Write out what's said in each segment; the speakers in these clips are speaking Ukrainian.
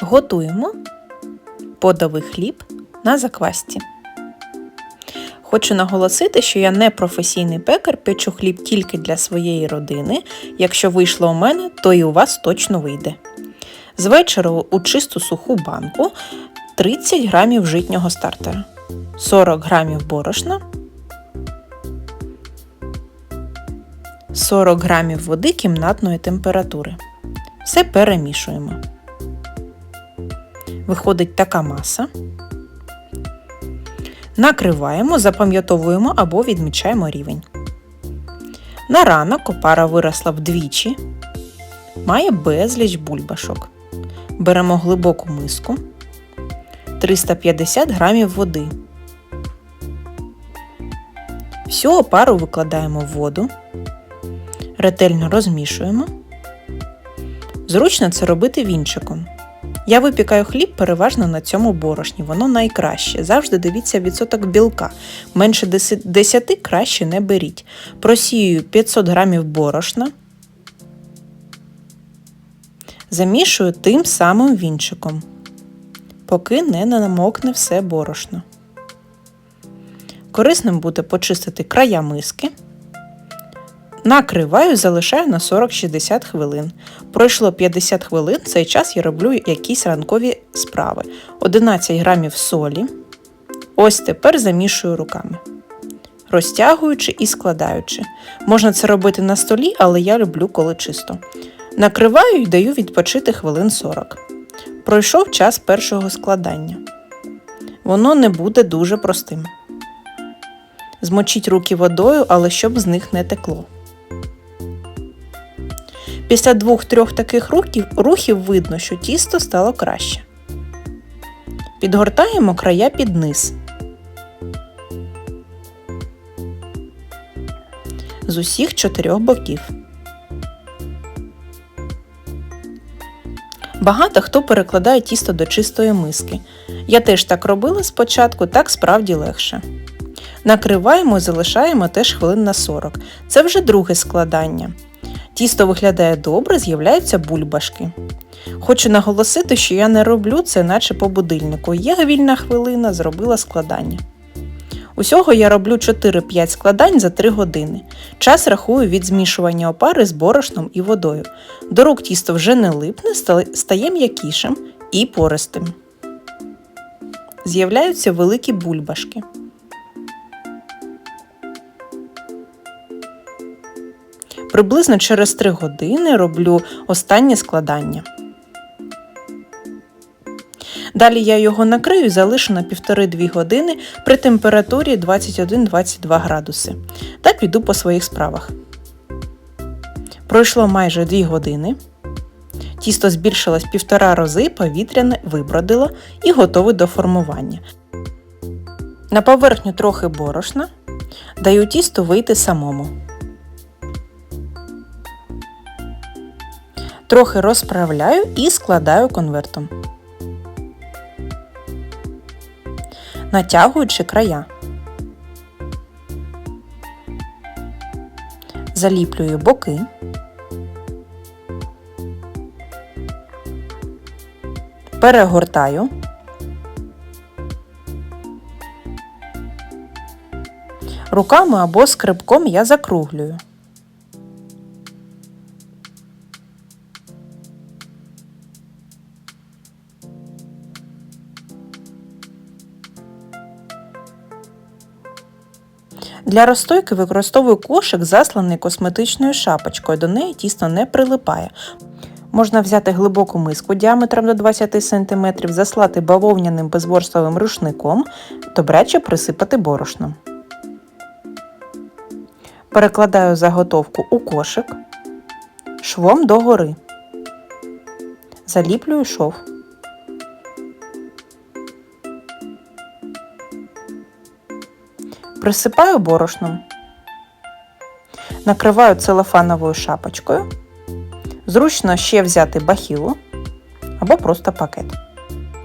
Готуємо подовий хліб на заквасті. Хочу наголосити, що я не професійний пекар, печу хліб тільки для своєї родини. Якщо вийшло у мене, то і у вас точно вийде. З вечора у чисту суху банку 30 грамів житнього стартера, 40 грамів борошна, 40 грамів води кімнатної температури. Все перемішуємо. Виходить така маса. Накриваємо, запам'ятовуємо або відмічаємо рівень. На ранок опара виросла вдвічі. Має безліч бульбашок. Беремо глибоку миску, 350 грамів води. Всю опару викладаємо в воду, ретельно розмішуємо. Зручно це робити вінчиком. Я випікаю хліб переважно на цьому борошні, воно найкраще. Завжди дивіться відсоток білка. Менше 10 краще не беріть. Просію 500 грамів борошна. Замішую тим самим вінчиком, поки не намокне все борошно. Корисним буде почистити края миски. Накриваю, залишаю на 40-60 хвилин. Пройшло 50 хвилин, цей час я роблю якісь ранкові справи. 11 грамів солі. Ось тепер замішую руками, розтягуючи і складаючи. Можна це робити на столі, але я люблю коли чисто. Накриваю і даю відпочити хвилин 40. Пройшов час першого складання. Воно не буде дуже простим. Змочіть руки водою, але щоб з них не текло. Після двох-трьох таких рухів, рухів видно, що тісто стало краще. Підгортаємо края під низ. З усіх чотирьох боків. Багато хто перекладає тісто до чистої миски. Я теж так робила спочатку, так справді легше. Накриваємо і залишаємо теж хвилин на 40. Це вже друге складання. Тісто виглядає добре, з'являються бульбашки. Хочу наголосити, що я не роблю це, наче по будильнику. Є вільна хвилина, зробила складання. Усього я роблю 4-5 складань за 3 години. Час рахую від змішування опари з борошном і водою. До рук тісто вже не липне, стає м'якішим і пористим. З'являються великі бульбашки. Приблизно через 3 години роблю останнє складання. Далі я його накрию і залишу на 1,5-2 години при температурі 21-22 градуси та піду по своїх справах. Пройшло майже 2 години. Тісто збільшилось півтора рази, повітряне вибродило і готове до формування. На поверхню трохи борошна даю тісту вийти самому. Трохи розправляю і складаю конвертом, натягуючи края. Заліплюю боки. Перегортаю. Руками або скребком я закруглюю. Для розстойки використовую кошик, засланий косметичною шапочкою, до неї тісто не прилипає. Можна взяти глибоку миску діаметром до 20 см, заслати бавовняним безворстовим рушником, добряче присипати борошном. Перекладаю заготовку у кошик, швом догори. Заліплюю шов. Присипаю борошном, накриваю целофановою шапочкою. Зручно ще взяти бахілу або просто пакет.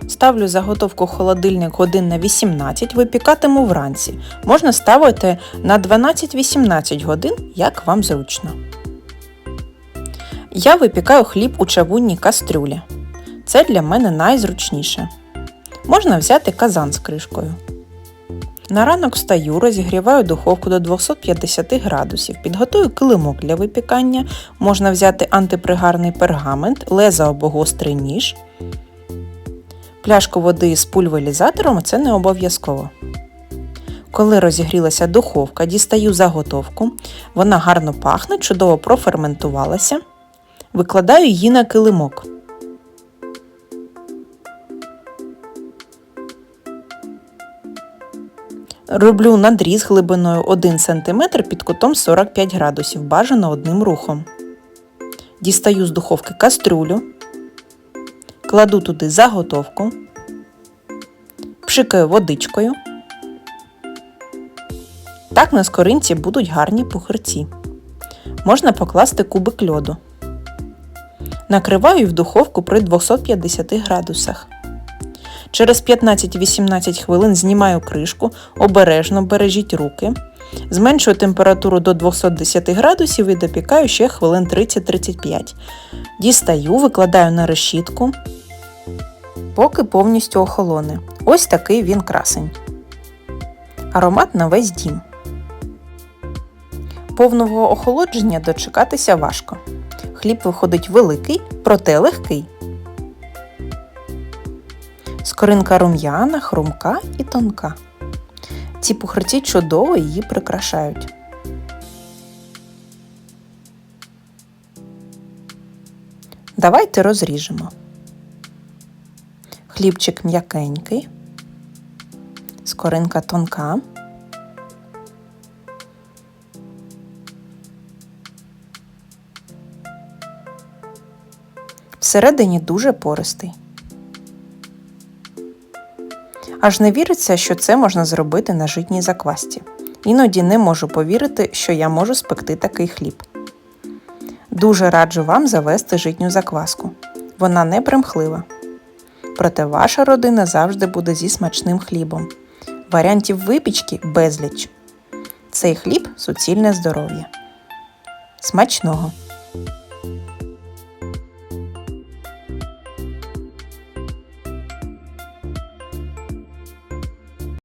Ставлю заготовку холодильник годин на 18, випікатиму вранці. Можна ставити на 12-18 годин, як вам зручно. Я випікаю хліб у чавунній кастрюлі. Це для мене найзручніше. Можна взяти казан з кришкою. На ранок встаю, розігріваю духовку до 250 градусів, підготую килимок для випікання, можна взяти антипригарний пергамент, лезо або гострий ніж. Пляшку води з пульверізатором це не обов'язково. Коли розігрілася духовка, дістаю заготовку, вона гарно пахне, чудово проферментувалася. Викладаю її на килимок. Роблю надріз глибиною 1 см під кутом 45 градусів, бажано одним рухом. Дістаю з духовки кастрюлю, кладу туди заготовку, пшикаю водичкою. Так на скоринці будуть гарні пухирці. Можна покласти кубик льоду. Накриваю в духовку при 250 градусах. Через 15-18 хвилин знімаю кришку, обережно бережіть руки. Зменшую температуру до 210 градусів і допікаю ще хвилин 30-35. Дістаю, викладаю на решітку, поки повністю охолоне. Ось такий він красень. Аромат на весь дім. Повного охолодження дочекатися важко. Хліб виходить великий, проте легкий. Скоринка рум'яна, хрумка і тонка. Ці пухарці чудово її прикрашають. Давайте розріжемо. Хлібчик м'якенький, скоринка тонка. Всередині дуже пористий. Аж не віриться, що це можна зробити на житній заквасті. Іноді не можу повірити, що я можу спекти такий хліб. Дуже раджу вам завести житню закваску. Вона не примхлива. Проте ваша родина завжди буде зі смачним хлібом. Варіантів випічки безліч. Цей хліб суцільне здоров'я. Смачного!